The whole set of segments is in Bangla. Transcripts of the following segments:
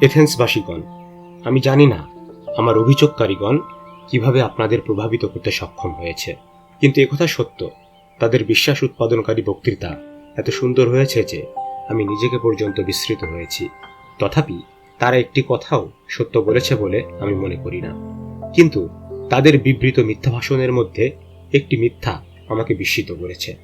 এথেন্সবাসীগণ, আমি জানি না আমার অভিযোগকারীগণ কীভাবে আপনাদের প্রভাবিত করতে সক্ষম হয়েছে। কিন্তু একথা সত্য, তাদের বিশ্বাস উৎপাদনকারী বক্তৃতা এত সুন্দর হয়েছে যে আমি নিজেকে পর্যন্ত বিস্মৃত হয়েছি। তথাপি তারা একটি কথাও সত্য বলেছে বলে আমি মনে করি না। কিন্তু তাদের বিবৃত মিথ্যা ভাষণের মধ্যে একটি মিথ্যা আমাকে বিস্মিত করেছে।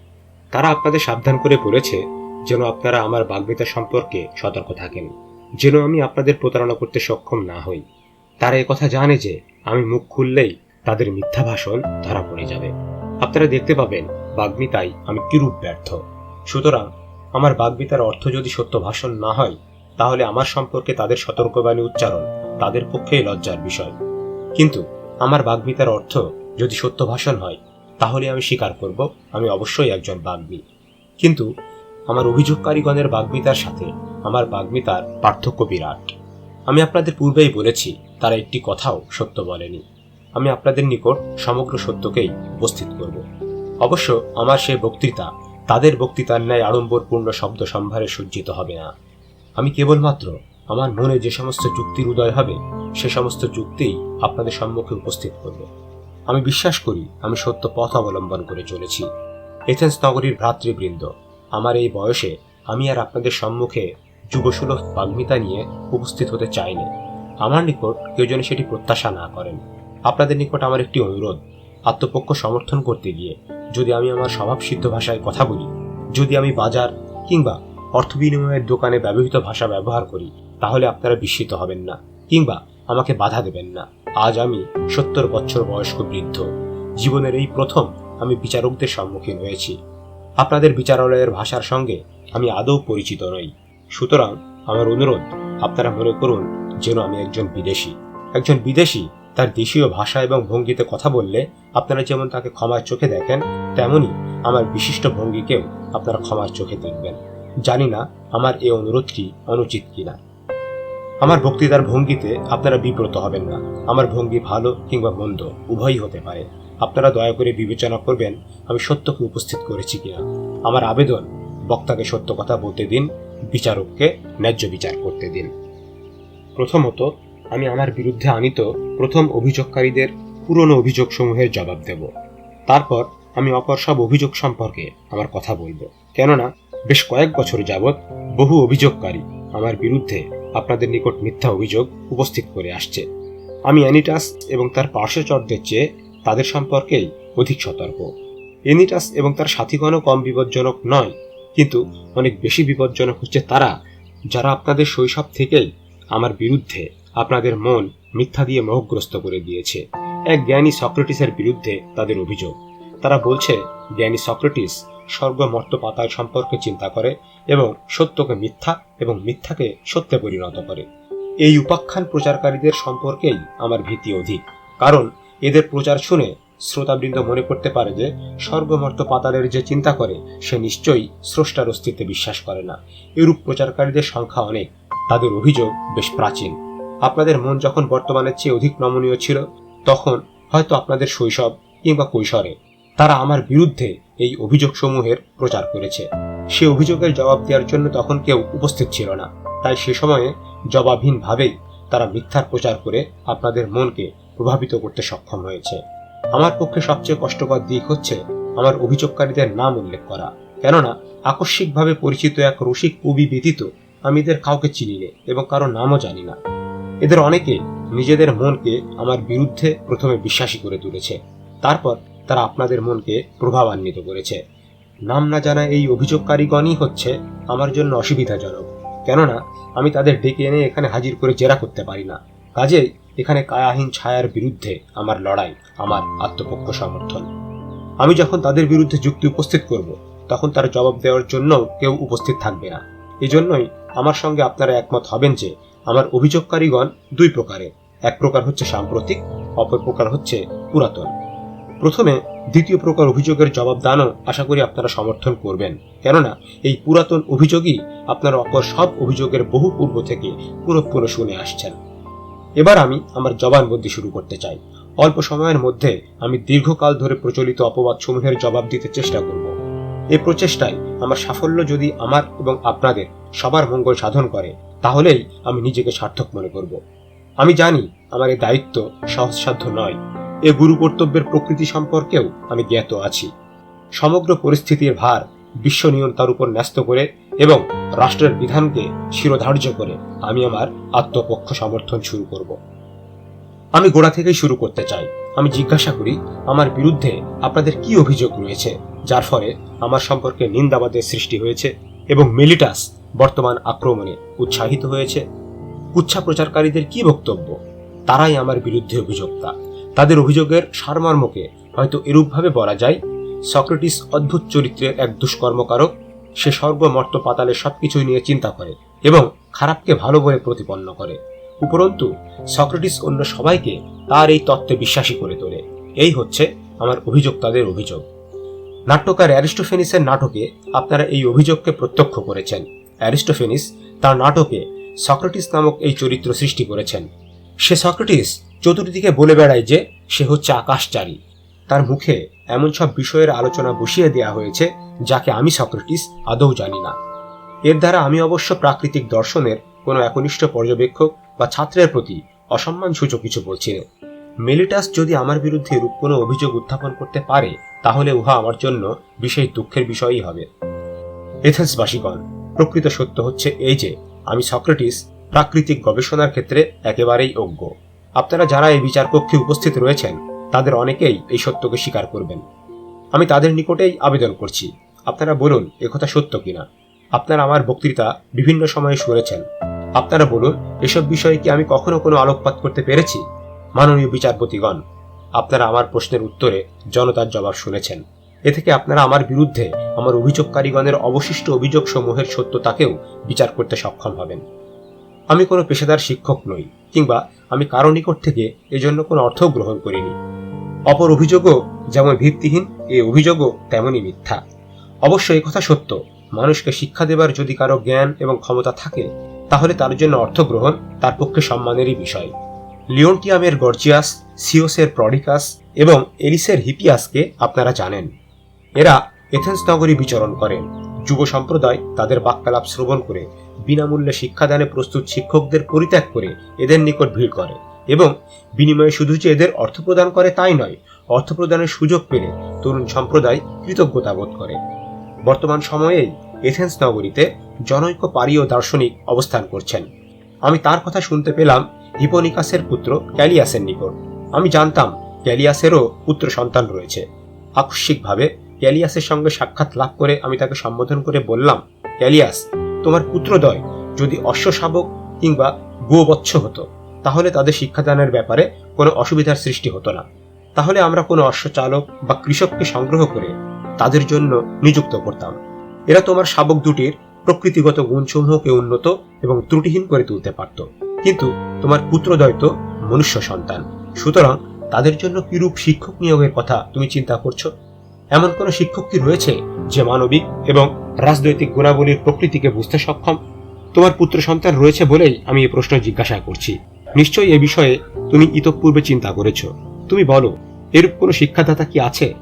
তারা আপনাদের সাবধান করে বলেছে যেন আপনারা আমার বাগ্মিতা সম্পর্কে সতর্ক থাকেন। যেন আমি আপনাদের প্রতারণা করতে সক্ষম না হই। তারা কথা জানে যে, আমি মুখ খুললেই তাদের মিথ্যা ভাষণ ধরা পড়ে যাবে। আপনারা দেখতে পাবেন বাগ্মিতাই আমি কিরূপ ব্যর্থ। সুতরাং, আমার বাগ্মিতার অর্থ যদি সত্য ভাষণ না হয়, তাহলে আমার সম্পর্কে তাদের সতর্কবাণী উচ্চারণ তাদের পক্ষেই লজ্জার বিষয়। কিন্তু, আমার বাগ্মিতার অর্থ যদি সত্য ভাষণ হয়, তাহলে আমি স্বীকার করব, আমি অবশ্যই একজন বাগ্মী। কিন্তু আমার অভিযোগকারীগণের বাগ্মিতার সাথে আমার বাগ্মিতার পার্থক্য বিরাট। আমি আপনাদের পূর্বেই বলেছি, তারা একটি কথাও সত্য বলেনি। আমি আপনাদের নিকট সমগ্র সত্যকেই উপস্থিত করব। অবশ্য আমার সে বক্তৃতা, তাদের বক্তৃতার ন্যায় আড়ম্বরপূর্ণ শব্দ সম্ভারে সজ্জিত হবে না। আমি কেবলমাত্র আমার মনে যে সমস্ত যুক্তির উদয় হবে, সে সমস্ত যুক্তিই আপনাদের সম্মুখে উপস্থিত করব। আমি বিশ্বাস করি, আমি সত্য পথ অবলম্বন করে চলেছি। এথেন্স নগরীর ভ্রাতৃবৃন্দ আমার এই বয়সে আমি আর আপনাদের সম্মুখে যুবসুলভ বাগ্মিতা নিয়ে উপস্থিত হতে চাইনি। আমার নিকট কেউ যেন সেটি প্রত্যাশা না করেন। আপনাদের নিকট আমার একটি অনুরোধ, আত্মপক্ষ সমর্থন করতে গিয়ে যদি আমি আমার স্বভাবসিদ্ধ ভাষায় কথা বলি, যদি আমি বাজার কিংবা অর্থ বিনিময়ের দোকানে ব্যবহৃত ভাষা ব্যবহার করি, তাহলে আপনারা বিস্মিত হবেন না, কিংবা আমাকে বাধা দেবেন না। আজ আমি সত্তর বছর বয়স্ক বৃদ্ধ। জীবনের এই প্রথম আমি বিচারকদের সম্মুখীন হয়েছি। আপনাদের বিচারালয়ের ভাষার সঙ্গে আমি আদৌ পরিচিত নই। সুতরাং আমার অনুরোধ, আপনারা মনে করুন যেন আমি একজন বিদেশি। একজন বিদেশি তার দেশীয় ভাষা এবং ভঙ্গিতে কথা বললে আপনারা যেমন তাকে ক্ষমার চোখে দেখেন, তেমনি আমার বিশিষ্ট ভঙ্গিকেও আপনারা ক্ষমার চোখে দেখবেন। জানি না আমার এই অনুরোধটি অনুচিত কিনা। আমার বক্তৃতার ভঙ্গিতে আপনারা বিব্রত হবেন না। আমার ভঙ্গি ভালো কিংবা মন্দ, উভয়ই হতে পারে। আপনারা দয়া করে বিবেচনা করবেন আমি সত্যকে উপস্থিত করেছি কিনা। আমার আবেদন, বক্তাকে সত্য কথা বলতে দিন, বিচারককে ন্যায্য বিচার করতে দিন। প্রথমত, আমি আমার বিরুদ্ধে আনিত প্রথম অভিযোগকারীদের পুরনো অভিযোগসমূহের জবাব দেব। তারপর আমি অপর সব অভিযোগ সম্পর্কে আমার কথা বলব। কেননা, বেশ কয়েক বছর যাবৎ বহু অভিযোগকারী আমার বিরুদ্ধে আপনাদের নিকট মিথ্যা অভিযোগ উপস্থিত করে আসছে। আমি অ্যানিটাস এবং তার পার্শ্বচরদের চেয়ে তাদের সম্পর্কেই অধিক সতর্ক। এনিটাস এবং তার সাথীগণও কম বিপজ্জনক নয়, কিন্তু অনেক বেশি বিপজ্জনক হচ্ছে তারা, যারা আপনাদের শৈশব থেকেই আমার বিরুদ্ধে আপনাদের মন মিথ্যা দিয়ে মোহগ্রস্ত করে দিয়েছে। এক জ্ঞানী সক্রেটিসের বিরুদ্ধে তাদের অভিযোগ। তারা বলছে, জ্ঞানী সক্রেটিস স্বর্গ মর্ত পাতাল সম্পর্কে চিন্তা করে এবং সত্যকে মিথ্যা এবং মিথ্যাকে সত্যে পরিণত করে। এই উপাখ্যান প্রচারকারীদের সম্পর্কেই আমার ভীতি অধিক, কারণ এদের প্রচার শুনে শ্রোতাবৃন্দ মনে করতে পারে যে, স্বর্গমর্ত পাতালের যে চিন্তা করে, সে নিশ্চয়ই স্রষ্টার অস্তিত্বে বিশ্বাস করে না। এরূপ প্রচারকারীদের সংখ্যা অনেক, তাদের অভিযোগ বেশ প্রাচীন। আপনাদের মন যখন বর্তমানের চেয়ে অধিক নমনীয় ছিল, তখন হয়তো আপনাদের শৈশব কিংবা কৈশোরে তারা আমার বিরুদ্ধে এই অভিযোগসমূহের প্রচার করেছে। সে অভিযোগের জবাব দেওয়ার জন্য তখন কেউ উপস্থিত ছিল না। তাই সে সময়ে জবাবহীনভাবেই তারা মিথ্যার প্রচার করে আপনাদের মনকে প্রভাবিত করতে সক্ষম হয়েছে। আমার পক্ষে সবচেয়ে কষ্টকর দিক হচ্ছে আমার অভিযোগকারীদের নাম উল্লেখ করা। কেননা, আকস্মিকভাবে পরিচিত এক রসিক কবি ব্যতীত আমি এদের কাউকে চিনি নে এবং কারও নামও জানি না। এদের অনেকে নিজেদের মনকে আমার বিরুদ্ধে প্রথমে বিশ্বাসী করে তুলেছে। তারপর তারা আপনাদের মনকে প্রভাবান্বিত করেছে। নাম না জানা এই অভিযোগকারীগণই হচ্ছে আমার জন্য অসুবিধাজনক। কেননা, আমি তাদের ডেকে এনে এখানে হাজির করে জেরা করতে পারি না। কাজেই এখানে কায়াহীন ছায়ার বিরুদ্ধে আমার লড়াই, আমার আত্মপক্ষ সমর্থন। আমি যখন তাদের বিরুদ্ধে যুক্তি উপস্থিত করব, তখন তার জবাব দেওয়ার জন্য কেউ উপস্থিত থাকবে না। এজন্যই আমার সঙ্গে আপনারা একমত হবেন যে, আমার অভিযোগকারীগণ দুই প্রকারের। এক প্রকার হচ্ছে সাম্প্রতিক, অপর প্রকার হচ্ছে পুরাতন। প্রথমে দ্বিতীয় প্রকার অভিযোগের জবাব দানও আশা করি আপনারা সমর্থন করবেন। কেননা, এই পুরাতন অভিযোগই আপনারা অপর সব অভিযোগের বহু পূর্ব থেকে পুরো পুরো শুনে আসছেন। এবার আমি আমার জবানবন্দি শুরু করতে চাই। অল্প সময়ের মধ্যে আমি দীর্ঘকাল ধরে প্রচলিত অপবাদসমূহের জবাব দিতে চেষ্টা করব। এই প্রচেষ্টায় আমার সাফল্য যদি আমার এবং আপনাদের সবার মঙ্গল সাধন করে, তাহলেই আমি নিজেকে সার্থক মনে করব। আমি জানি আমার এই দায়িত্ব সহজসাধ্য নয়। এ গুরু কর্তব্যের প্রকৃতি সম্পর্কেও আমি জ্ঞাত আছি। সমগ্র পরিস্থিতির ভার বিশ্ব নিয়ন্তার উপর ন্যস্ত করে এবং রাষ্ট্রের বিধানকে শিরোধার্য করে আমি আমার আত্মপক্ষ সমর্থন শুরু করব। আমি গোড়া থেকেই শুরু করতে চাই। আমি জিজ্ঞাসা করি, আমার বিরুদ্ধে আপনাদের কি অভিযোগ রয়েছে, যার ফলে আমার সম্পর্কে নিন্দাবাদের সৃষ্টি হয়েছে এবং মেলিটাস বর্তমান আক্রমণে উৎসাহিত হয়েছে? উচ্ছা প্রচারকারীদের কি বক্তব্য? তারাই আমার বিরুদ্ধে অভিযোক্তা। তাদের অভিযোগের সারমর্মকে হয়তো এরূপভাবে বলা যায়, সক্রেটিস অদ্ভুত চরিত্রের এক দুষ্কর্মকারক সে সর্বমর্ত পাতালে সবকিছুই নিয়ে চিন্তা করে এবং খারাপকে ভালো বলে প্রতিপন্ন করে। উপরন্তু, সক্রেটিস অন্য সবাইকে তার এই তত্ত্বে বিশ্বাসী করে তোলে। এই হচ্ছে আমার অভিযোগ তাদের অভিযোগ। নাট্যকার অ্যারিস্টোফেনিসের নাটকে আপনারা এই অভিযোগকে প্রত্যক্ষ করেছেন। অ্যারিস্টোফেনিস তার নাটকে সক্রেটিস নামক এই চরিত্র সৃষ্টি করেছেন। সে সক্রেটিস চতুর্দিকে বলে বেড়ায় যে সে হচ্ছে আকাশচারী। তার মুখে এমন সব বিষয়ের আলোচনা বসিয়ে দেয়া হয়েছে, যাকে আমি, সক্রেটিস, আদৌ জানি না। এর দ্বারা আমি অবশ্য প্রাকৃতিক দর্শনের কোনো একনিষ্ঠ পর্যবেক্ষক বা ছাত্রের প্রতি অসম্মান সূচক কিছু বলছি না। মেলিটাস যদি আমার বিরুদ্ধে রূপ কোনো অভিযোগ উত্থাপন করতে পারে, তাহলে উহা আমার জন্য বিশেষ দুঃখের বিষয়ই হবে। এথেন্সবাসীগণ, প্রকৃত সত্য হচ্ছে এই যে, আমি, সক্রেটিস, প্রাকৃতিক গবেষণার ক্ষেত্রে একেবারেই অজ্ঞ। আপনারা যারা এই বিচার কক্ষে উপস্থিত রয়েছেন তাদের অনেকেই এই সত্যকে স্বীকার করবেন। আমি তাদের নিকটেই আবেদন করছি। আপনারা বলুন একথা সত্য কিনা? আপনারা আমার বক্তৃতা বিভিন্ন সময়ে শুনেছেন। আপনারা বলুন, এসব বিষয়ে কি আমি কখনো কোনো আলোকপাত করতে পেরেছি? মাননীয় বিচারপতিগণ, আপনারা আমার প্রশ্নের উত্তরে জনতার জবাব শুনেছেন। এ থেকে আপনারা আমার বিরুদ্ধে আমার অভিযোগকারীগণের অবশিষ্ট অভিযোগ সমূহের সত্যতাকেও বিচার করতে সক্ষম হবেন। আমি কোনো পেশাদার শিক্ষক নই, কিংবা আমি কারও নিকট থেকে এজন্য কোনো অর্থও গ্রহণ করিনি। অপর অভিযোগও যেমন ভিত্তিহীন, এ অভিযোগও তেমনই মিথ্যা। অবশ্য এই কথা সত্য, মানুষকে শিক্ষা দেবার যদি কারও জ্ঞান এবং ক্ষমতা থাকে, তাহলে তার জন্য অর্থ গ্রহণ তার পক্ষে সম্মানেরই বিষয়। লিওনটিয়ামের গর্জিয়াস, সিওসের প্রডিকাস এবং এলিসের হিপিয়াসকে আপনারা জানেন। এরা এথেন্স নগরী বিচরণ করেন। যুব সম্প্রদায় তাদের বাক্যালাপ শ্রবণ করে বিনামূল্যে শিক্ষাদানে প্রস্তুত শিক্ষকদের পরিত্যাগ করে এদের নিকট ভিড় করে এবং বিনিময়ে শুধু যে এদের অর্থ প্রদান করে তাই নয়, অর্থ প্রদানের সুযোগ পেলে তরুণ সম্প্রদায় কৃতজ্ঞতা বোধ করে। বর্তমান সময়েই এথেন্স নগরীতে জনৈক পারীয় দার্শনিক অবস্থান করছেন। আমি তার কথা শুনতে পেলাম হিপোনিকাসের পুত্র ক্যালিয়াসের নিকট। আমি জানতাম ক্যালিয়াসেরও পুত্র সন্তান রয়েছে। আকস্মিকভাবে ক্যালিয়াসের সঙ্গে সাক্ষাৎ লাভ করে আমি তাকে সম্বোধন করে বললাম, ক্যালিয়াস তোমার পুত্রদয় যদি অশ্ব শাবক কিংবা গোবৎস হতো, তাহলে তাদের শিক্ষাদানের ব্যাপারে কোনো অসুবিধার সৃষ্টি হতো না। তাহলে আমরা কোনো অশ্ব চালক বা কৃষককে সংগ্রহ করে তাদের জন্য নিযুক্ত করতাম। এরা তোমার শাবক দুটির প্রকৃতিগত গুণসমূহকে উন্নত এবং ত্রুটিহীন করে তুলতে পারত। কিন্তু তোমার পুত্রদয় তো মনুষ্য সন্তান। সুতরাং তাদের জন্য কিরূপ শিক্ষক নিয়োগের কথা তুমি চিন্তা করছ? এমন কোন শিক্ষক কি রয়েছে যে মানবিক এবং রাজনৈতিক গুণাবলীর প্রকৃতিকে বুঝতে সক্ষম? তোমার পুত্র সন্তান রয়েছে বলেই আমি এই প্রশ্ন জিজ্ঞাসা করছি। নিশ্চয়ই এ বিষয়ে তুমি ইতপূর্বে চিন্তা করেছ। তুমি বলো, এরূপ কোনো শিক্ষাদাতা কি আছে?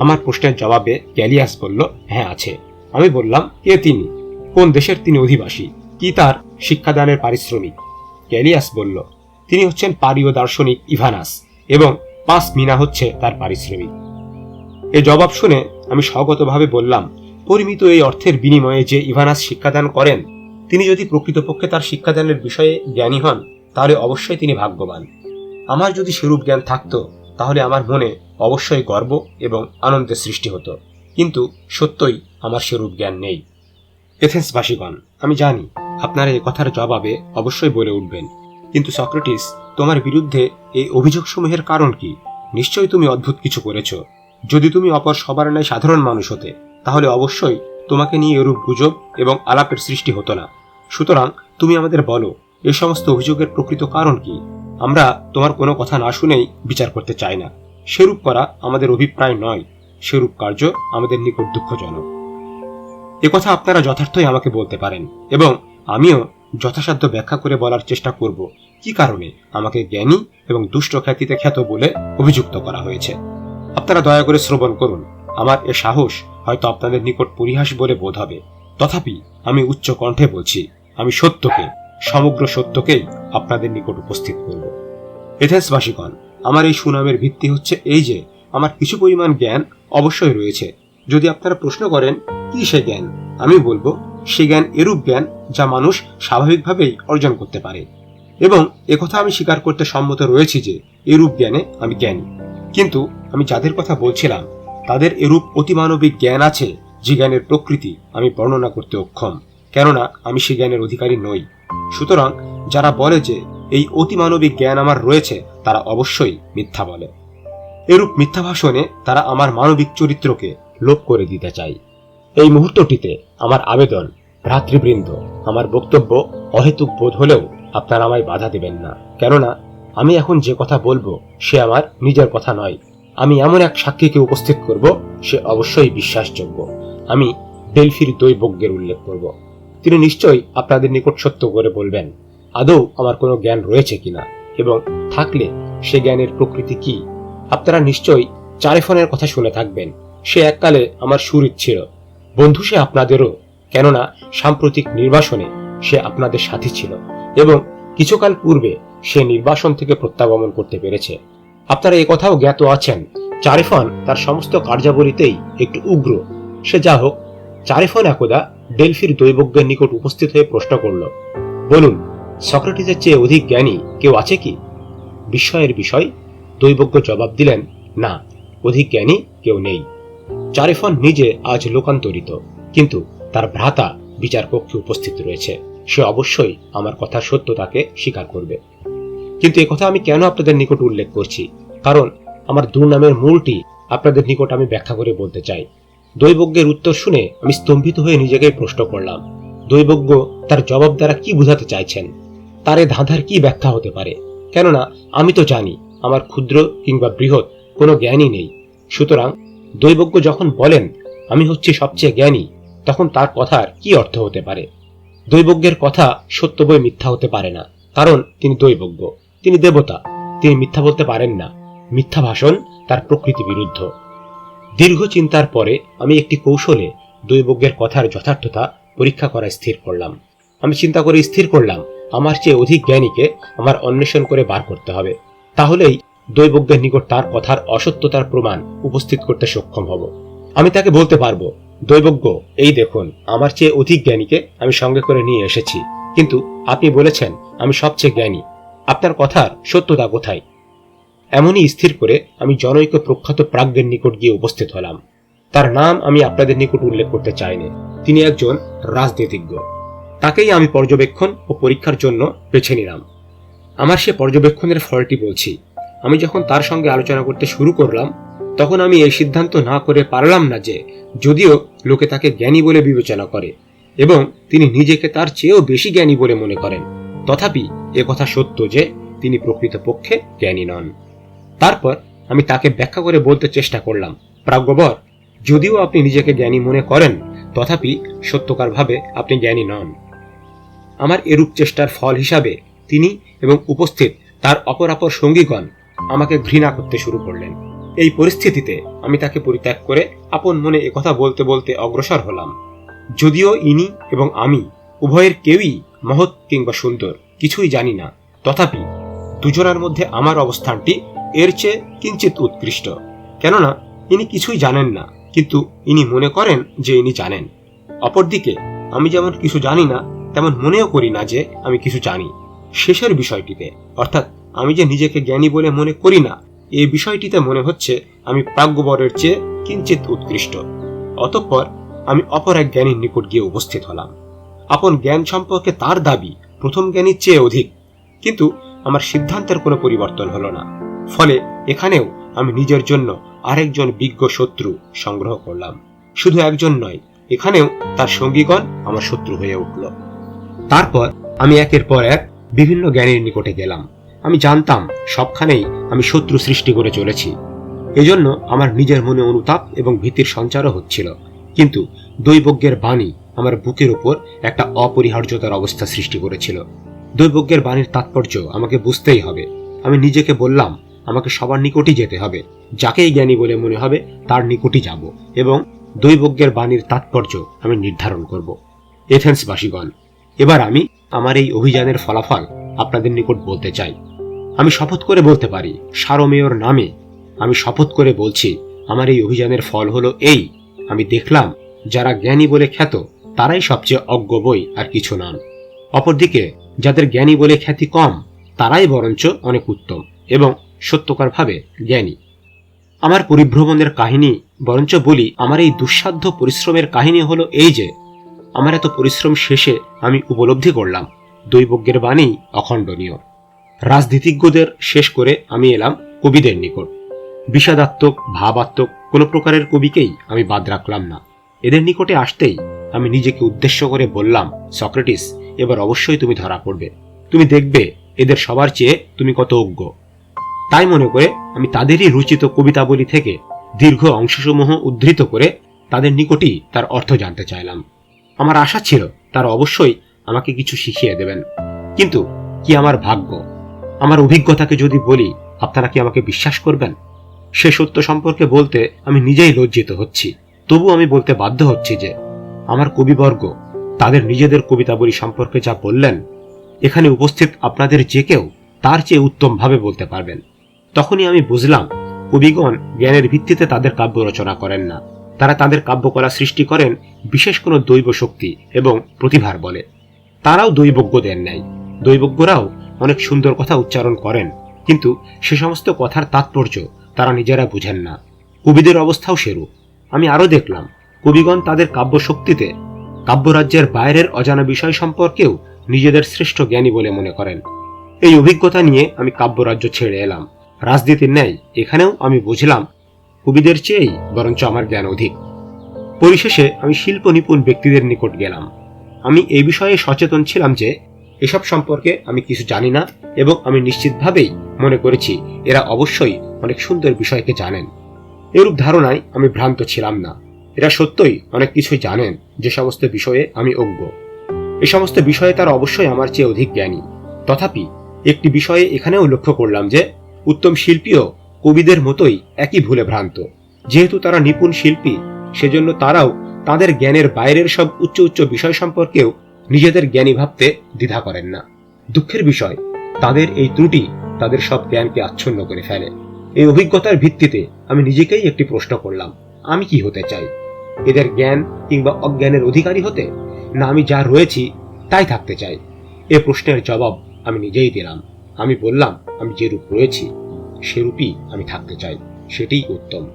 আমার প্রশ্নের জবাবে ক্যালিয়াস বলল হ্যাঁ আছে। আমি বললাম, কে তিনি? কোন দেশের তিনি অধিবাসী? কি তার শিক্ষাদানের পারিশ্রমিক? ক্যালিয়াস বলল, তিনি হচ্ছেন পারীয় দার্শনিক ইভানাস এবং পাঁচ মিনা হচ্ছে তার পারিশ্রমিক। এ জবাব শুনে আমি স্বগতভাবে বললাম, পরিমিত এই অর্থের বিনিময়ে যে ইভানাস শিক্ষাদান করেন, তিনি যদি প্রকৃতপক্ষে তার শিক্ষাদানের বিষয়ে জ্ঞানী হন, তাহলে অবশ্যই তিনি ভাগ্যবান। আমার যদি সেরূপ জ্ঞান থাকতো, তাহলে আমার মনে অবশ্যই গর্ব এবং আনন্দের সৃষ্টি হতো। কিন্তু সত্যই আমার সেরূপ জ্ঞান নেই। এথেন্সবাসীগণ, আমি জানি আপনারা এই কথার জবাবে অবশ্যই বলে উঠবেন। কিন্তু সক্রেটিস, তোমার বিরুদ্ধে এই অভিযোগসমূহের কারণ কি? নিশ্চয়ই তুমি অদ্ভুত কিছু করেছ। যদি তুমি অপর সবার ন্যায় সাধারণ মানুষ হতে, তাহলে অবশ্যই তোমাকে নিয়ে এরূপ গুজব এবং আলাপের সৃষ্টি হতো না। সুতরাং তুমি আমাদের বলো এই সমস্ত অভিযোগের প্রকৃত কারণ কি? আমরা তোমার কোনো কথা না শুনেই বিচার করতে চাই না। সেরূপ করা আমাদের অভিপ্রায় নয়। সেরূপ কার্য আমাদের নিকট দুঃখজনক। কথা আপনারা যথার্থই আমাকে বলতে পারেন এবং আমিও যথাসাধ্য ব্যাখ্যা করে বলার চেষ্টা করব। কি কারণে আমাকে জ্ঞানী এবং দুষ্ট খ্যাতিতে খ্যাত বলে অভিযুক্ত করা হয়েছে? আপনারা দয়া করে শ্রবণ করুন। আমার এ সাহস হয়তো আপনাদের নিকট পরিহাস বলে বোধ হবে। তথাপি আমি উচ্চ কণ্ঠে বলছি, আমি সত্যকে, সমগ্র সত্যকেই আপনাদের নিকট উপস্থিত করব। এথেন্সবাসীগণ আমার এই সুনামের ভিত্তি হচ্ছে এই যে, আমার কিছু পরিমাণ জ্ঞান অবশ্যই রয়েছে। যদি আপনারা প্রশ্ন করেন, কি সে জ্ঞান? আমি বলব, সে জ্ঞান এরূপ জ্ঞান যা মানুষ স্বাভাবিকভাবেই অর্জন করতে পারে। এবং একথা আমি স্বীকার করতে সম্মত রয়েছি যে, এরূপ জ্ঞানে আমি জ্ঞানী। কিন্তু আমি যাদের কথা বলছিলাম, তাদের এরূপ অতিমানবিক জ্ঞান আছে, যে জ্ঞানের প্রকৃতি আমি বর্ণনা করতে অক্ষম, কেননা আমি সে জ্ঞানের অধিকারী নই। সুতরাং যারা বলে যে এই অতিমানবিক জ্ঞান আমার রয়েছে, তারা অবশ্যই মিথ্যা বলে। এরূপ মিথ্যা ভাষণে তারা আমার মানবিক চরিত্রকে লোপ করে দিতে চায়। এই মুহূর্তটিতে আমার আবেদন, ভ্রাতৃবৃন্দ, আমার বক্তব্য অহেতুক বোধ হলেও আপনারা আমায় বাধা দেবেন না, কেননা আমি এখন যে কথা বলব, সে আমার নিজের কথা নয়। আমি এমন এক সাক্ষীকে উপস্থিত করব, সে অবশ্যই বিশ্বাসযোগ্য। আমি ডেলফির দৈবজ্ঞের উল্লেখ করব। তিনি নিশ্চয়ই আপনাদের নিকট সত্য করে বলবেন, আদৌ আমার কোনো জ্ঞান রয়েছে কিনা? এবং থাকলে সে জ্ঞানের প্রকৃতি কি? আপনারা নিশ্চয়ই চারেফনের কথা শুনে থাকবেন। সে এককালে আমার সুরিত ছিল। বন্ধু সে আপনাদেরও, কেননা সাম্প্রতিক নির্বাসনে সে আপনাদের সাথী ছিল। এবং কিছুকাল পূর্বে সে নির্বাসন থেকে প্রত্যাগমন করতে পেরেছে। আপনারা কথাও জ্ঞাত আছেন। চারিফন তার সমস্ত কার্যাবলীতেই একটু উগ্র। সে যা হোক, চারিফন একদা ডেলফির দৈবজ্ঞের নিকট উপস্থিত হয়ে প্রশ্ন করল, বলুন, সক্রেটিসের চেয়ে অধিক জ্ঞানী কেউ আছে কি? বিস্ময়ের বিষয়? দৈবজ্ঞ জবাব দিলেন, না, অধিক জ্ঞানী কেউ নেই। চারিফন নিজে আজ লোকান্তরিত, কিন্তু তার ভ্রাতা বিচার কক্ষে উপস্থিত রয়েছে। সে অবশ্যই আমার কথার সত্যতাকে স্বীকার করবে। কিন্তু কথা আমি কেন আপনাদের নিকট উল্লেখ করছি? কারণ আমার দুর্নামের মূলটি আপনাদের নিকট আমি ব্যাখ্যা করে বলতে চাই। দৈবজ্ঞের উত্তর শুনে আমি স্তম্ভিত হয়ে নিজেকে প্রশ্ন করলাম, দৈবজ্ঞ তার জবাব দ্বারা কি বুঝাতে চাইছেন? তার এ ধাঁধার কি ব্যাখ্যা হতে পারে? কেননা আমি তো জানি, আমার ক্ষুদ্র কিংবা বৃহৎ কোনো জ্ঞানই নেই। সুতরাং দৈবজ্ঞ যখন বলেন, আমি হচ্ছি সবচেয়ে জ্ঞানী, তখন তার কথার কি অর্থ হতে পারে? দৈবজ্ঞের কথা সত্য বই মিথ্যা হতে পারে না, কারণ তিনি দৈবজ্ঞ, তিনি দেবতা, তিনি মিথ্যা বলতে পারেন না। মিথ্যা ভাষণ তার প্রকৃতি বিরুদ্ধ। দীর্ঘ চিন্তার পরে আমি একটি কৌশলে দৈবজ্ঞের কথার যথার্থতা পরীক্ষা করা স্থির করলাম। আমি চিন্তা করে স্থির করলাম, আমার চেয়ে অধিক জ্ঞানীকে আমার অন্বেষণ করে বার করতে হবে। তাহলেই দৈবজ্ঞের নিকট তার কথার অসত্যতার প্রমাণ উপস্থিত করতে সক্ষম হব। আমি তাকে বলতে পারব দৈবজ্ঞ, এই দেখুন, আমার চেয়ে অধিক জ্ঞানীকে আমি সঙ্গে করে নিয়ে এসেছি। কিন্তু আপনি বলেছেন, আমি সবচেয়ে জ্ঞানী। আপনার কথার সত্যতা কোথায়? এমনই স্থির করে আমি জনৈক প্রখ্যাত প্রাজ্ঞের নিকট গিয়ে উপস্থিত হলাম। তার নাম আমি আপনাদের নিকট উল্লেখ করতে চাইনি। তিনি একজন রাজনীতিজ্ঞ। তাকেই আমি পর্যবেক্ষণ ও পরীক্ষার জন্য বেছে নিলাম। আমার সে পর্যবেক্ষণের ফলটি বলছি। আমি যখন তার সঙ্গে আলোচনা করতে শুরু করলাম তখন আমি এই সিদ্ধান্ত না করে পারলাম না যে, যদিও লোকে তাকে জ্ঞানী বলে বিবেচনা করে এবং তিনি নিজেকে তার চেয়েও বেশি জ্ঞানী বলে মনে করেন। তথাপি কথা সত্য যে, তিনি প্রকৃতপক্ষে জ্ঞানী নন। তারপর আমি তাকে ব্যাখ্যা করে বলতে চেষ্টা করলাম, প্রাজ্ঞবর, যদিও আপনি নিজেকে জ্ঞানী মনে করেন, তথাপি সত্যকারভাবে আপনি জ্ঞানী নন। আমার এরূপ চেষ্টার ফল হিসাবে তিনি এবং উপস্থিত তার অপরাপর সঙ্গীগণ আমাকে ঘৃণা করতে শুরু করলেন। এই পরিস্থিতিতে আমি তাকে পরিত্যাগ করে আপন মনে একথা বলতে বলতে অগ্রসর হলাম। যদিও ইনি এবং আমি উভয়ের কেউই মহৎ কিংবা সুন্দর, কিছুই জানি না। তথাপি দুজনের মধ্যে আমার অবস্থানটি এর চেয়ে কিঞ্চিত উৎকৃষ্ট। কেননা, ইনি কিছুই জানেন না, কিন্তু ইনি মনে করেন যে ইনি জানেন। অপরদিকে, আমি যেমন কিছু জানি না, তেমন মনেও করি না যে আমি কিছু জানি। শেষের বিষয়টিতে, অর্থাৎ আমি যে নিজেকে জ্ঞানী বলে মনে করি না এই বিষয়টিতে মনে হচ্ছে আমি প্রাজ্ঞবরের চেয়ে কিঞ্চিত উৎকৃষ্ট। অতঃপর আমি অপর এক জ্ঞানীর নিকট গিয়ে উপস্থিত হলাম। আপন জ্ঞান সম্পর্কে তার দাবি প্রথম জ্ঞানীর চেয়ে অধিক, কিন্তু আমার সিদ্ধান্তের কোনো পরিবর্তন হলো না। ফলে এখানেও আমি নিজের জন্য আরেকজন বিজ্ঞ শত্রু সংগ্রহ করলাম। শুধু একজন নয়, এখানেও তার সঙ্গীগণ আমার শত্রু হয়ে উঠল। তারপর আমি একের পর এক বিভিন্ন জ্ঞানীর নিকটে গেলাম। আমি জানতাম সবখানেই আমি শত্রু সৃষ্টি করে চলেছি। এজন্য আমার নিজের মনে অনুতাপ এবং ভীতির সঞ্চারও হচ্ছিল। কিন্তু দৈবজ্ঞের বাণী আমার বুকের উপর একটা অপরিহার্যতার অবস্থা সৃষ্টি করেছিল। দৈবজ্ঞের বাণীর তাৎপর্য আমাকে বুঝতেই হবে। আমি নিজেকে বললাম, আমাকে সবার নিকটই যেতে হবে। যাকেই জ্ঞানী বলে মনে হবে, তার নিকটই যাব। এবং দৈবজ্ঞের বাণীর তাৎপর্য আমি নির্ধারণ করব। এথেন্সবাসীগণ, এবার আমি আমার এই অভিযানের ফলাফল আপনাদের নিকট বলতে চাই। আমি শপথ করে বলতে পারি সারমেয়র নামে। আমি শপথ করে বলছি, আমার এই অভিযানের ফল হলো এই। আমি দেখলাম, যারা জ্ঞানী বলে খ্যাত, তারাই সবচেয়ে অজ্ঞ বই আর কিছু নন। অপরদিকে, যাদের জ্ঞানী বলে খ্যাতি কম, তারাই বরঞ্চ অনেক উত্তম এবং সত্যকারভাবে জ্ঞানী। আমার পরিভ্রমণের কাহিনী, বরঞ্চ বলি, আমার এই দুঃসাধ্য পরিশ্রমের কাহিনী হলো এই যে, আমার এত পরিশ্রম শেষে আমি উপলব্ধি করলাম, দৈবজ্ঞের বাণী অখণ্ডনীয়। রাজনীতিজ্ঞদের শেষ করে আমি এলাম কবিদের নিকট। বিষাদাত্মক, ভাবাত্মক কোনো প্রকারের কবিকেই আমি বাদ রাখলাম না। এদের নিকটে আসতেই আমি নিজেকে উদ্দেশ্য করে বললাম, সক্রেটিস, এবার অবশ্যই তুমি ধরা পড়বে। তুমি দেখবে এদের সবার চেয়ে তুমি কত অজ্ঞ। তাই মনে করে আমি তাদেরই রচিত কবিতাবলী থেকে দীর্ঘ অংশসমূহ উদ্ধৃত করে তাদের নিকটই তার অর্থ জানতে চাইলাম। আমার আশা ছিল তারা অবশ্যই আমাকে কিছু শিখিয়ে দেবেন। কিন্তু কি আমার ভাগ্য? আমার অভিজ্ঞতাকে যদি বলি, আপনারা কি আমাকে বিশ্বাস করবেন? সে সত্য সম্পর্কে বলতে আমি নিজেই লজ্জিত হচ্ছি। তবু আমি বলতে বাধ্য হচ্ছি যে, আমার কবিবর্গ, তাদের নিজেদের কবিতাবলী সম্পর্কে যা বললেন, এখানে উপস্থিত আপনাদের যে কেউ, তার চেয়ে উত্তমভাবে বলতে পারবেন। তখনই আমি বুঝলাম, কবিগণ জ্ঞানের ভিত্তিতে তাদের কাব্য রচনা করেন না। তারা তাদের কাব্যকলা সৃষ্টি করেন বিশেষ কোনো দৈব শক্তি এবং প্রতিভার বলে। তারাও দৈবজ্ঞদের নেয় দৈবজ্ঞরাও অনেক সুন্দর কথা উচ্চারণ করেন, কিন্তু সে সমস্ত কথার তাৎপর্য তারা নিজেরা বুঝেন না। কবিদের অবস্থাও সেরূপ। আমি আরও দেখলাম, কবিগণ তাদের কাব্য শক্তিতে কাব্যরাজ্যের বাইরের অজানা বিষয় সম্পর্কেও নিজেদের শ্রেষ্ঠ জ্ঞানী বলে মনে করেন। এই অভিজ্ঞতা নিয়ে আমি কাব্যরাজ্য ছেড়ে এলাম। রাজনীতির ন্যায়, এখানেও আমি বুঝলাম, কবিদের চেয়েই বরঞ্চ আমার জ্ঞান অধিক। পরিশেষে আমি শিল্প নিপুণ ব্যক্তিদের নিকট গেলাম। আমি এই বিষয়ে সচেতন ছিলাম যে এসব সম্পর্কে আমি কিছু জানি না এবং আমি নিশ্চিতভাবেই মনে করেছি এরা অবশ্যই অনেক সুন্দর বিষয়কে জানেন। এরূপ ধারণায় আমি ভ্রান্ত ছিলাম না। এরা সত্যই অনেক কিছুই জানেন, যে সমস্ত বিষয়ে আমি অজ্ঞ। এ সমস্ত বিষয়ে তারা অবশ্যই আমার চেয়ে অধিক জ্ঞানী। তথাপি একটি বিষয়ে এখানেও লক্ষ্য করলাম যে, উত্তম শিল্পীও কবিদের মতোই একই ভুলে ভ্রান্ত। যেহেতু তারা নিপুণ শিল্পী, সেজন্য তারাও তাদের জ্ঞানের বাইরের সব উচ্চ উচ্চ বিষয় সম্পর্কেও নিজেদের জ্ঞানী ভাবতে দ্বিধা করেন না। দুঃখের বিষয়, তাদের এই ত্রুটি তাদের সব জ্ঞানকে আচ্ছন্ন করে ফেলে। এই অভিজ্ঞতার ভিত্তিতে আমি নিজেকেই একটি প্রশ্ন করলাম, আমি কি হতে চাই? এদের জ্ঞান কিংবা অজ্ঞানের অধিকারী হতে? না আমি যা রয়েছি, তাই থাকতে চাই? এ প্রশ্নের জবাব আমি নিজেই দিলাম। আমি বললাম, আমি যে রূপ রয়েছি, সেরূপই আমি থাকতে চাই, সেটিই উত্তম।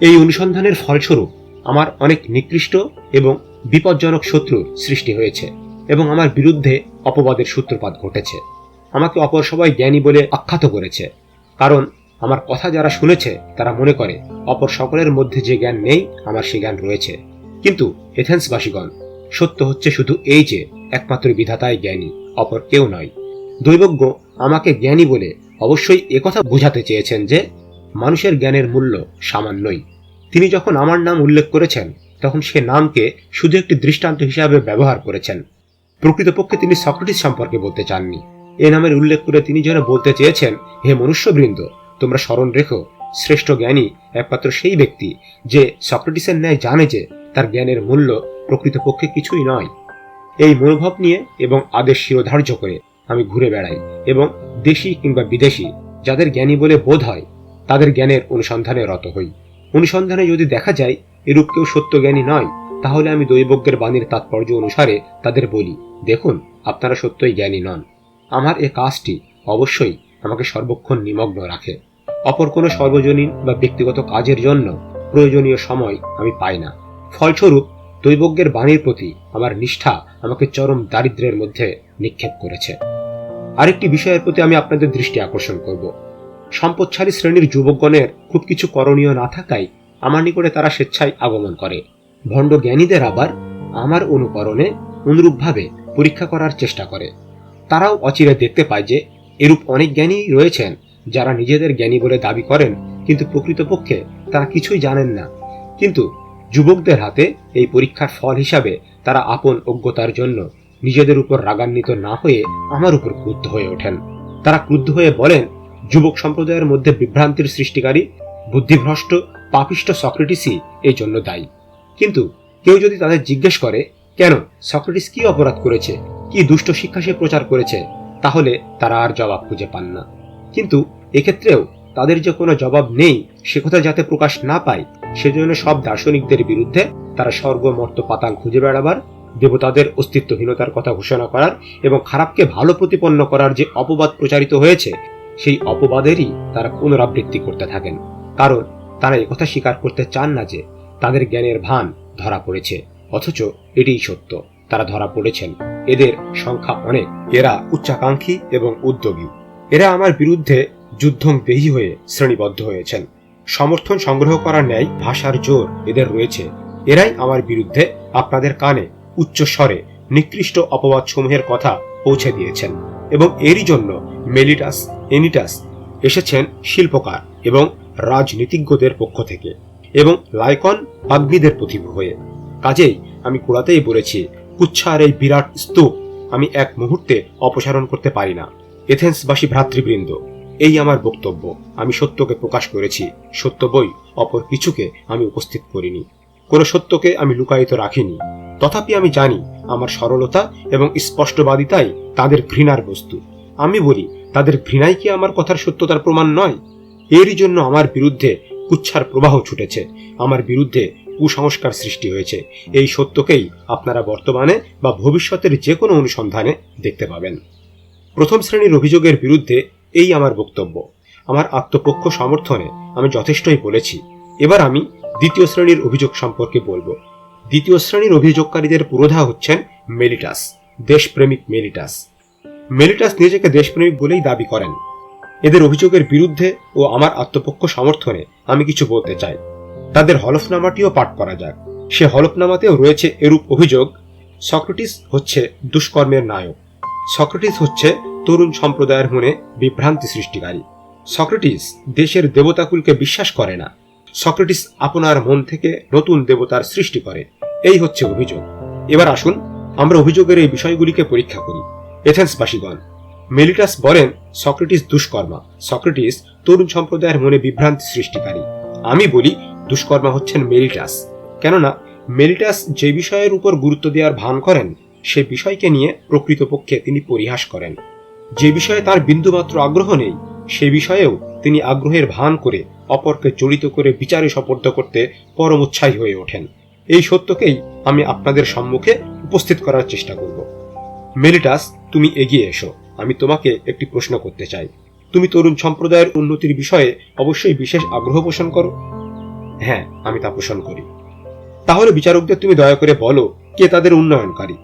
এই অনুসন্ধানের ফলস্বরূপ আমার অনেক নিকৃষ্ট এবং বিপজ্জনক শত্রুর সৃষ্টি হয়েছে এবং আমার বিরুদ্ধে অপবাদের সূত্রপাত ঘটেছে। আমাকে অপর সবাই জ্ঞানী বলে আখ্যাত করেছে। কারণ আমার কথা যারা শুনেছে, তারা মনে করে, অপর সকলের মধ্যে যে জ্ঞান নেই, আমার সে জ্ঞান রয়েছে। কিন্তু এথেন্সবাসীগণ, সত্য হচ্ছে শুধু এই যে, একমাত্র বিধাতাই জ্ঞানী, অপর কেউ নয়। দৈবজ্ঞ আমাকে জ্ঞানী বলে অবশ্যই একথা বোঝাতে চেয়েছেন যে, মানুষের জ্ঞানের মূল্য সামান্যই। তিনি যখন আমার নাম উল্লেখ করেছেন, তখন সে নামকে শুধু একটি দৃষ্টান্ত হিসাবে ব্যবহার করেছেন। প্রকৃতপক্ষে তিনি সক্রেটিস সম্পর্কে বলতে চাননি। এ নামের উল্লেখ করে তিনি যেন বলতে চেয়েছেন, হে মনুষ্যবৃন্দ, তোমরা স্মরণ রেখো, শ্রেষ্ঠ জ্ঞানী একমাত্র সেই ব্যক্তি যে সক্রেটিসের ন্যায় জানে যে তার জ্ঞানের মূল্য প্রকৃতপক্ষে কিছুই নয়। এই মনোভাব নিয়ে এবং আদেশ শিরোধার্য করে আমি ঘুরে বেড়াই এবং দেশি কিংবা বিদেশি, যাদের জ্ঞানী বলে বোধ হয়, তাদের জ্ঞানের অনুসন্ধানে রত হই। অনুসন্ধানে যদি দেখা যায় এরূপ কেউ সত্য জ্ঞানী নয়, তাহলে আমি দৈবজ্ঞের বাণীর তাৎপর্য অনুসারে তাদের বলি, দেখুন, আপনারা সত্যই জ্ঞানী নন। আমার এ কাজটি অবশ্যই আমাকে সর্বক্ষণ নিমগ্ন রাখে। অপর কোনো সর্বজনীন বা ব্যক্তিগত কাজের জন্য প্রয়োজনীয় সময় আমি পাই না। ফলস্বরূপ, দৈবজ্ঞের বাণীর প্রতি আমার নিষ্ঠা আমাকে চরম দারিদ্র্যের মধ্যে নিক্ষেপ করেছে। আরেকটি বিষয়ের প্রতি আমি আপনাদের দৃষ্টি আকর্ষণ করব। সম্পদশালী শ্রেণির যুবকগণের খুব কিছু করণীয় না থাকায় আমার নিকটে তারা স্বেচ্ছায় আগমন করে। ভণ্ড জ্ঞানীদের আবার আমার অনুকরণে অনুরূপভাবে পরীক্ষা করার চেষ্টা করে। তারাও অচিরে দেখতে পায় যে এরূপ অনেক জ্ঞানী রয়েছেন যারা নিজেদের জ্ঞানী বলে দাবি করেন, কিন্তু প্রকৃতপক্ষে তারা কিছুই জানেন না। কিন্তু যুবকদের হাতে এই পরীক্ষার ফল হিসাবে তারা আপন অজ্ঞতার জন্য নিজেদের উপর রাগান্বিত না হয়ে আমার উপর ক্রুদ্ধ হয়ে ওঠেন। তারা ক্রুদ্ধ হয়ে বলেন যুবক সম্প্রদায়ের মধ্যে বিভ্রান্তির সৃষ্টিকারী, বুদ্ধিভ্রষ্ট পাপিষ্ট সক্রেটিসই এই জন্য দায়ী। কিন্তু কেউ যদি তাদের জিজ্ঞেস করে, কেন? সক্রেটিস কি অপরাধ করেছে? কি দুষ্ট শিক্ষা সে প্রচার করেছে? তাহলে তারা আর জবাব খুঁজে পান না। কিন্তু এক্ষেত্রেও তাদের যে কোনো জবাব নেই, সে কথা যাতে প্রকাশ না পায়, সেজন্য সব দার্শনিকদের বিরুদ্ধে তারা স্বর্গমর্ত পাতাল খুঁজে বেড়াবার, দেবতাদের অস্তিত্বহীনতার কথা ঘোষণা করার এবং খারাপকে ভালো প্রতিপন্ন করার যে অপবাদ প্রচারিত হয়েছে সেই অপবাদেরই তারা পুনরাবৃত্তি করতে থাকেন। কারণ তারা একথা স্বীকার করতে চান না যে তাদের জ্ঞানের ভান ধরা পড়েছে। অথচ এটিই সত্য, তারা ধরা পড়েছেন। এদের সংখ্যা অনেক। এরা উচ্চাকাঙ্ক্ষী এবং উদ্যোগী। এরা আমার বিরুদ্ধে যুদ্ধং দেহী হয়ে শ্রেণীবদ্ধ হয়েছেন। সমর্থন সংগ্রহ করার ন্যায় ভাষার জোর এদের রয়েছে। এরাই আমার বিরুদ্ধে আপনাদের কানে উচ্চ স্বরে নিকৃষ্ট অপবাদ সমূহের কথা পৌঁছে দিয়েছেন। এবং এরই জন্য মেলিটাস এনিটাস এসেছেন শিল্পকার এবং রাজনীতিজ্ঞদের পক্ষ থেকে এবং লাইকন আগ্নিদের প্রতিভ হয়ে। কাজেই আমি কুড়াতেই বলেছি, কুচ্ছার এই বিরাট স্তূপ আমি এক মুহূর্তে অপসারণ করতে পারি না। এথেন্সবাসী ভ্রাতৃবৃন্দ, এই আমার বক্তব্য। আমি সত্যকে প্রকাশ করেছি, সত্য বই অপর কিছুকে আমি উপস্থিত করিনি। কোন সত্যকে আমি লুকায়িত রাখিনি। তথাপি আমি জানি, আমার সরলতা এবং স্পষ্টবাদিতাই তাদের ঘৃণার বস্তু। আমি বলি তাদের ঘৃণাই কি আমার কথার সত্যতার প্রমাণ নয়? এরই জন্য আমার বিরুদ্ধে কুচ্ছার প্রবাহ ছুটেছে। আমার বিরুদ্ধে কুসংস্কার সৃষ্টি হয়েছে। এই সত্যকেই আপনারা বর্তমানে বা ভবিষ্যতের যে কোনো অনুসন্ধানে দেখতে পাবেন। প্রথম শ্রেণির অভিযোগের বিরুদ্ধে এই আমার বক্তব্য। আমার আত্মপক্ষ সমর্থনে আমি যথেষ্টই বলেছি। এবার আমি দ্বিতীয় শ্রেণির অভিযোগ সম্পর্কে বলব। দ্বিতীয় শ্রেণির অভিযোগকারীদের পুরোধা হচ্ছেন মেলিটাস, দেশপ্রেমিক মেলিটাস। মেলিটাস নিজেকে দেশপ্রেমিক বলেই দাবি করেন। এদের অভিযোগের বিরুদ্ধে ও আমার আত্মপক্ষ সমর্থনে আমি কিছু বলতে চাই। তাদের হলফনামাটিও পাঠ করা যাক। সে হলফনামাতেও রয়েছে এরূপ অভিযোগ, সক্রেটিস হচ্ছে দুষ্কর্মের নায়ক। সক্রেটিস হচ্ছে তরুণ সম্প্রদায়ের মনে বিভ্রান্তি সৃষ্টিকারী। সক্রেটিস দেশের দেবতাকুলকে বিশ্বাস করে না। সক্রেটিস আপনার মন থেকে নতুন দেবতার সৃষ্টি করে। এই হচ্ছে অভিযোগ। এবার আসুন, আমরা অভিযোগের এই বিষয়গুলিকে পরীক্ষা করি। এথেন্সবাসীগণ, মেলিটাস বলেন, সক্রেটিস দুষ্কর্মা। সক্রেটিস তরুণ সম্প্রদায়ের মনে বিভ্রান্তি সৃষ্টিকারী। আমি বলি, দুষ্কর্মা হচ্ছেন মেলিটাস। কেননা, মেলিটাস যে বিষয়ের উপর গুরুত্ব দেওয়ার ভান করেন, সে বিষয়কে নিয়ে প্রকৃতপক্ষে তিনি পরিহাস করেন। যে বিষয়ে তার বিন্দুমাত্র আগ্রহ নেই, সে বিষয়েও তিনি আগ্রহের ভান করে অপরকে জড়িত করে বিচারে সপর্দ করতে পরম উৎসাহী হয়ে ওঠেন। এই সত্যকেই আমি আপনাদের সম্মুখে উপস্থিত করার চেষ্টা করব। মেলিটাস তুমি এগিয়ে এসো। আমি তোমাকে একটি প্রশ্ন করতে চাই। তুমি তরুণ সম্প্রদায়ের উন্নতির বিষয়ে অবশ্যই বিশেষ আগ্রহ পোষণ করো। হ্যাঁ আমি তা পোষণ করি। তাহলে বিচারকদের তুমি দয়া করে বলো, কে তাদের উন্নয়নকারী?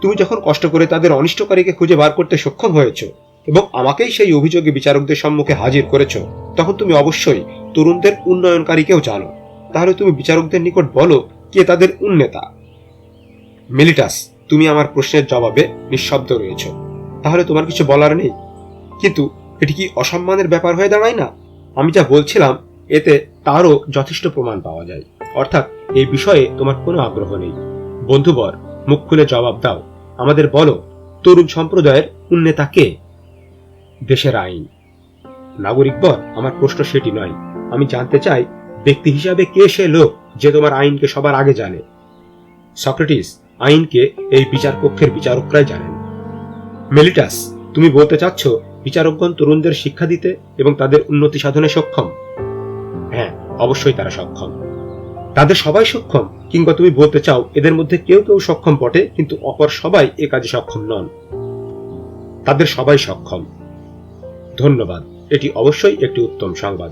তুমি যখন কষ্ট করে তাদের অনিষ্টকারীকে খুঁজে বার করতে সক্ষম হয়েছ এবং আমাকেই সেই অভিযোগে বিচারকদের সম্মুখে হাজির করেছ, তখন তুমি অবশ্যই তরুণদের উন্নয়নকারীকেও জানো। তাহলে তুমি বিচারকদের নিকট বলো, কে তাদের উন্নেতা? মেলিটাস তুমি আমার প্রশ্নের জবাবে নিঃশব্দ রয়েছ। তাহলে তোমার কিছু বলার নেই? কিন্তু এটি কি অসম্মানের ব্যাপার হয়ে দাঁড়ায় না? আমি যা বলছিলাম, এতে তারও যথেষ্ট প্রমাণ পাওয়া যায়। অর্থাৎ এই বিষয়ে তোমার কোনো আগ্রহ নেই। বন্ধুবর মুখ খুলে জবাব দাও। আমাদের বলো, তরুণ সম্প্রদায়ের উন্নেতা কে? দেশের আইন। নাগরিকবর আমার প্রশ্ন সেটি নয়। আমি জানতে চাই, ব্যক্তি হিসাবে কে সে লোক যে তোমার আইনকে সবার আগে জানে? সক্রেটিস আইনকে এই বিচার কক্ষের বিচারকরাই জানেন। মেলিটাস, তুমি বলতে চাচ্ছ বিচারকগণ তরুণদের শিক্ষা দিতে এবং তাদের উন্নতি সাধনে সক্ষম? হ্যাঁ অবশ্যই তারা সক্ষম। তাদের সবাই সক্ষম, কিংবা তুমি বলতে চাও এদের মধ্যে কেউ কেউ সক্ষম বটে, কিন্তু অপর সবাই এ কাজে সক্ষম নন। তাদের সবাই সক্ষম। ধন্যবাদ, এটি অবশ্যই একটি উত্তম সংবাদ।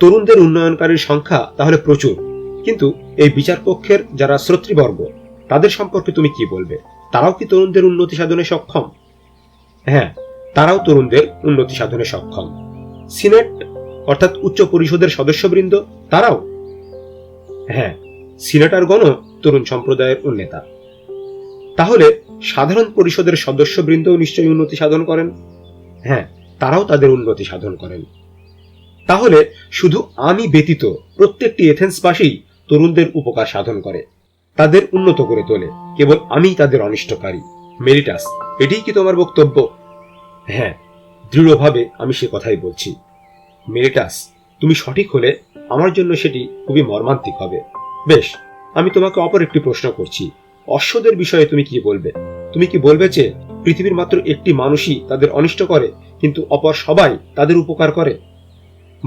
তরুণদের উন্নয়নকারীর সংখ্যা তাহলে প্রচুর, কিন্তু এই বিচার কক্ষের যারা শ্রোতৃবর্গ তাদের সম্পর্কে তুমি কি বলবে? তারাও কি তরুণদের উন্নতি সাধনে সক্ষম? হ্যাঁ তারাও তরুণদের উন্নতি সাধনে সক্ষম। সিনেট, অর্থাৎ উচ্চ পরিষদের সদস্যবৃন্দ, তারাও? হ্যাঁ সিনেটারগণও তরুণ সম্প্রদায়ের উন্নেতা তাহলে সাধারণ পরিষদের সদস্যবৃন্দও নিশ্চয়ই উন্নতি সাধন করেন? হ্যাঁ তারাও তাদের উন্নতি সাধন করেন। তাহলে শুধু আমি ব্যতীত প্রত্যেকটি এথেন্সবাসী তরুণদের উপকার সাধন করে। তাদের উন্নত করে তোলে। কেবল আমিই তাদের অনিষ্টকারী। মেরিটাস, এটিই কি তোমার বক্তব্য? হ্যাঁ দৃঢ়ভাবে আমি সে কথাই বলছি। মেরিটাস, তুমি সঠিক হলে আমার জন্য সেটি খুবই মর্মান্তিক হবে। বেশ, আমি তোমাকে অপর একটি প্রশ্ন করছি। অশ্বদের বিষয়ে তুমি কি বলবে? তুমি কি বলবে যে পৃথিবীর মাত্র একটি মানুষই তাদের অনিষ্ট করে, কিন্তু অপর সবাই তাদের উপকার করে?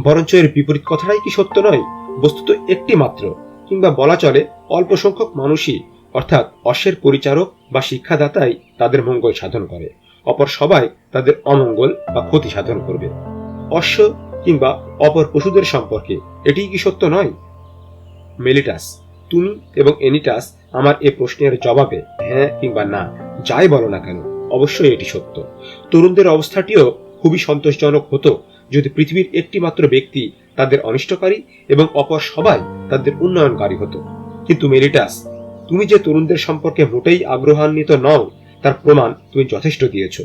বরঞ্চ এর বিপরীত কথাটাই কি সত্য নয়? বস্তুত একটি মাত্র। কিংবা বলা চলে অল্প সংখ্যক মানুষই অর্থাৎ অশ্বের পরিচারক বা শিক্ষাদাতাই তাদের মঙ্গল সাধন করে। অপর সবাই তাদের অমঙ্গল বা ক্ষতি সাধন করবে। অশ্ব কিংবা অপর পশুদের সম্পর্কে এটিই কি সত্য নয়? মেলিটাস, তুমি এবং এনিটাস আমার এ প্রশ্নের জবাবে হ্যাঁ কিংবা না, যাই বলো না কেন, অবশ্যই এটি সত্য। তরুণদের অবস্থাটিও খুবই সন্তোষজনক হতো যদি পৃথিবীর একটি মাত্র ব্যক্তি তাদের অনিষ্টকারী এবং অপর সবাই তাদের উন্নয়নকারী হতো। কিন্তু মেরিটাস, তুমি যে তরুণদের সম্পর্কে মোটেই আগ্রহান্বিত নও, তার প্রমাণ তুমি যথেষ্ট দিয়েছ।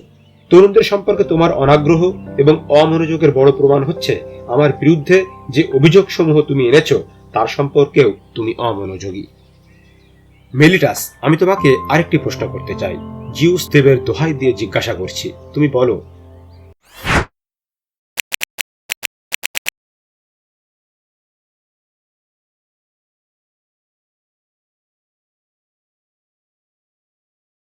তরুণদের সম্পর্কে তোমার অনাগ্রহ এবং অমনোযোগের বড় প্রমাণ হচ্ছে আমার বিরুদ্ধে যে অভিযোগ সমূহ তুমি এনেছ, তার সম্পর্কেও তুমি অমনোযোগী। মেলিটাস আমি তোমাকে আরেকটি প্রশ্ন করতে চাই। জিউস দেবের দোহাই দিয়ে জিজ্ঞাসা করছি। তুমি বলো